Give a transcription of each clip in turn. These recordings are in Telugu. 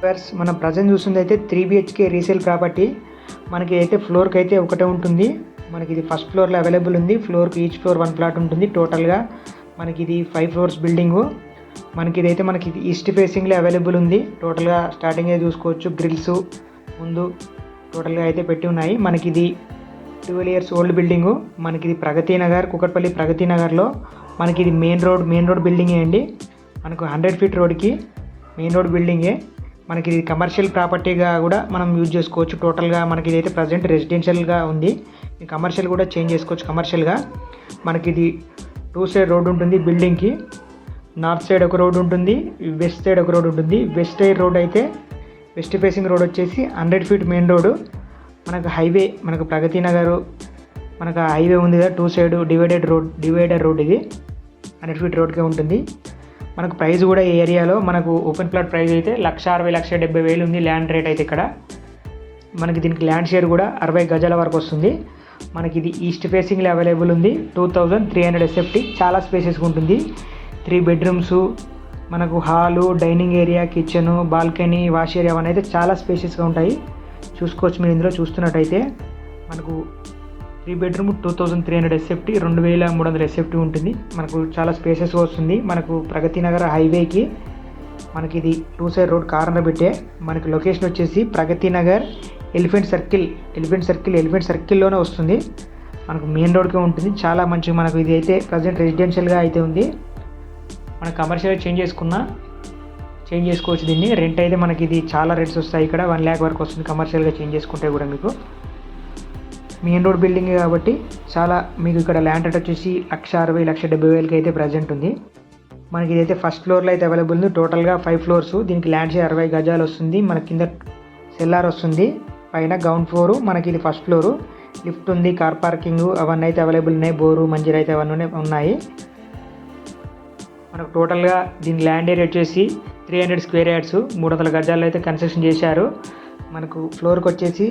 ఫస్ట్ మనం ప్రజెంట్ చూస్తుంది అయితే త్రీ బిహెచ్కే రీసేల్ ప్రాపర్టీ మనకి అయితే ఫ్లోర్కి అయితే ఒకటే ఉంటుంది. మనకి ఇది ఫస్ట్ ఫ్లోర్లో అవైలబుల్ ఉంది. ఫ్లోర్కి ఈచ్ ఫ్లోర్ వన్ ప్లాట్ ఉంటుంది టోటల్గా మనకి ఇది ఫైవ్ ఫ్లోర్స్ బిల్డింగు మనకి ఇదైతే మనకి ఇది ఈస్ట్ ఫేసింగ్లో అవైలబుల్ ఉంది. టోటల్గా స్టార్టింగ్ అయితే చూసుకోవచ్చు. గ్రిల్స్ ముందు టోటల్గా అయితే పెట్టి ఉన్నాయి. మనకి ఇది ట్వెల్వ్ ఇయర్స్ ఓల్డ్ బిల్డింగు మనకి ఇది ప్రగతి నగర్ కుకట్పల్లి ప్రగతి నగర్లో మనకి ఇది మెయిన్ రోడ్ మెయిన్ రోడ్ బిల్డింగే అండి. మనకు హండ్రెడ్ ఫీట్ రోడ్కి మెయిన్ రోడ్ బిల్డింగే మనకి ఇది కమర్షియల్ ప్రాపర్టీగా కూడా మనం యూజ్ చేసుకోవచ్చు. టోటల్గా మనకి ఇదైతే ప్రజెంట్ రెసిడెన్షియల్గా ఉంది. కమర్షియల్ కూడా చేంజ్ చేసుకోవచ్చు కమర్షియల్గా మనకి ఇది టూ సైడ్ రోడ్ ఉంటుంది బిల్డింగ్కి నార్త్ సైడ్ ఒక రోడ్ ఉంటుంది వెస్ట్ సైడ్ ఒక రోడ్ ఉంటుంది. వెస్ట్ సైడ్ రోడ్ అయితే వెస్ట్ ఫేసింగ్ రోడ్ వచ్చేసి హండ్రెడ్ ఫీట్ మెయిన్ రోడ్ మనకు హైవే మనకు ప్రగతి నగర్ మనకు హైవే ఉంది కదా two side divided road divider road ఇది. హండ్రెడ్ ఫీట్ రోడ్కే ఉంటుంది. మనకు ప్రైస్ కూడా ఈ ఏరియాలో మనకు ఓపెన్ ప్లాట్ ప్రైస్ అయితే లక్ష అరవై లక్ష డెబ్బై వేలు ఉంది ల్యాండ్ రేట్ అయితే ఇక్కడ. మనకి దీనికి ల్యాండ్ షేర్ కూడా అరవై గజాల వరకు వస్తుంది. మనకి ఇది ఈస్ట్ ఫేసింగ్లో అవైలబుల్ ఉంది. Two thousand three hundred SFT చాలా స్పేసెస్గా ఉంటుంది. త్రీ బెడ్రూమ్స్ మనకు hall dining area kitchen balcony wash area అవన్నీ అయితే చాలా స్పేసెస్గా ఉంటాయి. చూసుకోవచ్చు మీరు ఇందులో చూస్తున్నట్టయితే. మనకు three bedroom two thousand three hundred SFT రెండు వేల మూడు వందల ఎస్ఎఫ్టీ ఉంటుంది. మనకు చాలా స్పేసెస్ వస్తుంది. మనకు ప్రగతి నగర్ హైవేకి మనకి ఇది టూ సైడ్ రోడ్ కార్నర్ పెట్టే మనకి లొకేషన్ వచ్చేసి Pragathi Nagar elephant circle elephant circle elephant సర్కిల్లోనే వస్తుంది. మనకు మెయిన్ రోడ్కే ఉంటుంది. చాలా మంచిగా మనకు ఇది అయితే ప్రజెంట్ రెసిడెన్షియల్గా అయితే ఉంది. మనం కమర్షియల్గా చేంజ్ చేసుకున్నా చేంజ్ చేసుకోవచ్చు దీన్ని. రెంట్ అయితే మనకి ఇది చాలా రేట్స్ వస్తాయి ఇక్కడ. వన్ ల్యాక్ వరకు వస్తుంది కమర్షియల్గా చేంజ్ చేసుకుంటే కూడా మీకు. మెయిన్ రోడ్ బిల్డింగ్ కాబట్టి చాలా మీకు ఇక్కడ ల్యాండ్ రేట్ వచ్చేసి లక్ష అరవై లక్ష డెబ్బై వేలకి అయితే ప్రజెంట్ ఉంది. మనకి ఇదైతే ఫస్ట్ ఫ్లోర్లో అయితే అవైలబుల్ ఉంది. టోటల్గా ఫైవ్ ఫ్లోర్స్ దీనికి ల్యాండ్ షేర్ అరవై గజాలు వస్తుంది. మన కింద సెల్లార్ వస్తుంది. పైన గ్రౌండ్ ఫ్లోరు మనకి ఇది ఫస్ట్ ఫ్లోరు లిఫ్ట్ ఉంది కార్ పార్కింగ్ అవన్నీ అయితే అవైలబుల్ ఉన్నాయి. బోరు మంజీరా అయితే అవన్నీ ఉన్నాయి మనకు టోటల్గా దీని ల్యాండ్ ఏరియా వచ్చేసి త్రీ హండ్రెడ్ స్క్వేర్ యార్డ్స్ మూడు వందల గజాలు అయితే కన్స్ట్రక్షన్ చేశారు. మనకు ఫ్లోర్కి వచ్చేసి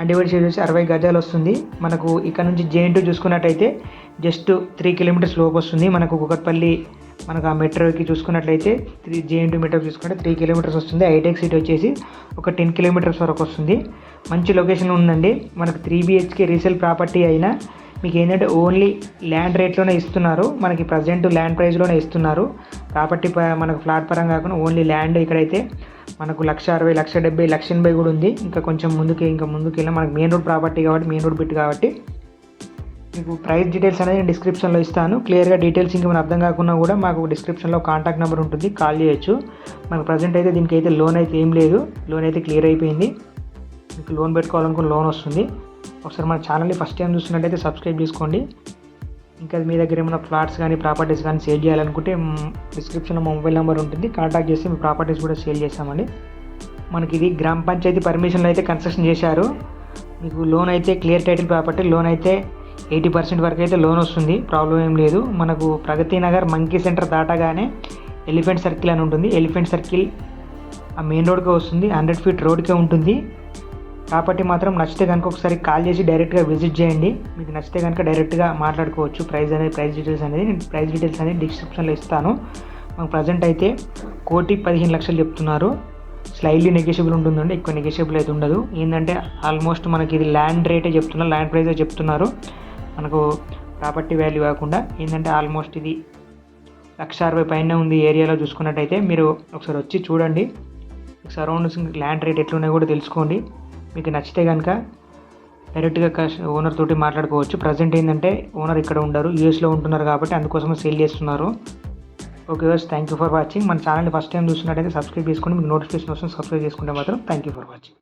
అన్డివైడ్ షేడ్ వచ్చి అరవై గజాలు వస్తుంది. మనకు ఇక్కడ నుంచి జేఎన్టీ చూసుకున్నట్టయితే జస్ట్ త్రీ కిలోమీటర్స్ లోపు వస్తుంది. మనకు కుకట్పల్లి మనకు ఆ మెట్రోకి చూసుకున్నట్లయితే త్రీ జేఎన్టీ మెట్రో చూసుకుంటే త్రీ కిలోమీటర్స్ వస్తుంది. హైటెక్ సిటీ వచ్చేసి ఒక టెన్ కిలోమీటర్స్ వరకు వస్తుంది. మంచి లొకేషన్ ఉందండి. మనకు త్రీ బిహెచ్కే రీసేల్ ప్రాపర్టీ అయినా మీకు ఏంటంటే ఓన్లీ ల్యాండ్ రేట్లోనే ఇస్తున్నారు. మనకి ప్రజెంట్ ల్యాండ్ ప్రైస్లోనే ఇస్తున్నారు. ప్రాపర్టీ ప మనకు ఫ్లాట్ పరంగా కాకుండా ఓన్లీ ల్యాండ్ ఇక్కడైతే మనకు లక్ష అరవై లక్ష డెబ్బై లక్ష ఎనభై కూడా ఉంది. ఇంకా కొంచెం ముందుకి ఇంకా ముందుకు వెళ్ళినా మనకి మెయిన్ రోడ్ ప్రాపర్టీ కాబట్టి మెయిన్ రోడ్ బిట్ కాబట్టి మీకు ప్రైస్ డీటెయిల్స్ అనేది నేను డిస్క్రిప్షన్లో ఇస్తాను. క్లియర్గా డీటెయిల్స్ ఇంకా మనం అర్థం కాకుండా కూడా మాకు డిస్క్రిప్షన్లో కాంటాక్ట్ నెంబర్ ఉంటుంది. కాల్ చేయొచ్చు. మనకు ప్రజెంట్ అయితే దీనికి అయితే లోన్ అయితే ఏం లేదు. లోన్ అయితే క్లియర్ అయిపోయింది. మీకు లోన్ పెట్టుకోవాలనుకున్న లోన్ వస్తుంది. ఒకసారి మన ఛానల్ని ఫస్ట్ టైం చూస్తున్నట్టయితే సబ్స్క్రైబ్ చేసుకోండి. ఇంకా మీ దగ్గర ఏమైనా ఫ్లాట్స్ కానీ ప్రాపర్టీస్ కానీ సేల్ చేయాలనుకుంటే డిస్క్రిప్షన్లో మా మొబైల్ నెంబర్ ఉంటుంది. కాంటాక్ట్ చేసి మీ ప్రాపర్టీస్ కూడా సేల్ చేస్తామండి. మనకి ఇది గ్రామ పంచాయతీ పర్మిషన్లో అయితే కన్స్ట్రక్షన్ చేశారు. మీకు లోన్ అయితే క్లియర్ టైటిల్ ప్రాపర్టీ లోన్ అయితే ఎయిటీ పర్సెంట్ వరకు అయితే లోన్ వస్తుంది. ప్రాబ్లం ఏం లేదు. మనకు ప్రగతి నగర్ మంకీ సెంటర్ దాటగానే ఎలిఫెంట్ సర్కిల్ అని ఉంటుంది. ఎలిఫెంట్ సర్కిల్ ఆ మెయిన్ రోడ్కే వస్తుంది. హండ్రెడ్ ఫీట్ రోడ్కే ఉంటుంది. ప్రాపర్టీ మాత్రం నచ్చితే కనుక ఒకసారి కాల్ చేసి డైరెక్ట్గా విజిట్ చేయండి. మీకు నచ్చితే కనుక డైరెక్ట్గా మాట్లాడుకోవచ్చు. ప్రైస్ అనేది ప్రైస్ డీటెయిల్స్ అనేది నేను ప్రైస్ డీటెయిల్స్ అనేది డిస్క్రిప్షన్లో ఇస్తాను. మాకు ప్రజెంట్ అయితే కోటి పదిహేను లక్షలు చెప్తున్నారు. స్లైడ్లీ నెగెషియబుల్ ఉంటుందండి. ఎక్కువ నెగెషియబుల్ అయితే ఉండదు. ఏంటంటే ఆల్మోస్ట్ మనకి ఇది ల్యాండ్ రేటే చెప్తున్నారు ల్యాండ్ ప్రైజే చెప్తున్నారు. మనకు ప్రాపర్టీ వాల్యూ కాకుండా ఏంటంటే ఆల్మోస్ట్ ఇది లక్ష అరవై పైన ఉంది ఏరియాలో చూసుకున్నట్టయితే మీరు ఒకసారి వచ్చి చూడండి. సరౌండింగ్స్ ల్యాండ్ రేట్ ఎట్లున్నాయో కూడా తెలుసుకోండి. మీకు నచ్చితే కనుక డైరెక్ట్గా ఓనర్ తోటి మాట్లాడుకోవచ్చు. ప్రజెంట్ ఏంటంటే ఓనర్ ఇక్కడ ఉండరు యూఎస్లో ఉంటున్నారు కాబట్టి అందుకోసమే సేల్ చేస్తున్నారు. ఓకే వర్స్ థ్యాంక్ యూ ఫర్ వాచింగ్. మన ఛానల్ని ఫస్ట్ టైం చూస్తున్నట్టయితే సబ్స్క్రైబ్ చేసుకోండి. మీకు నోటిఫికేషన్ వస్తుంది సబ్స్క్రైబ్ చేసుకుంటే మాత్రం థ్యాంక్ యూ ఫర్ వాచింగ్.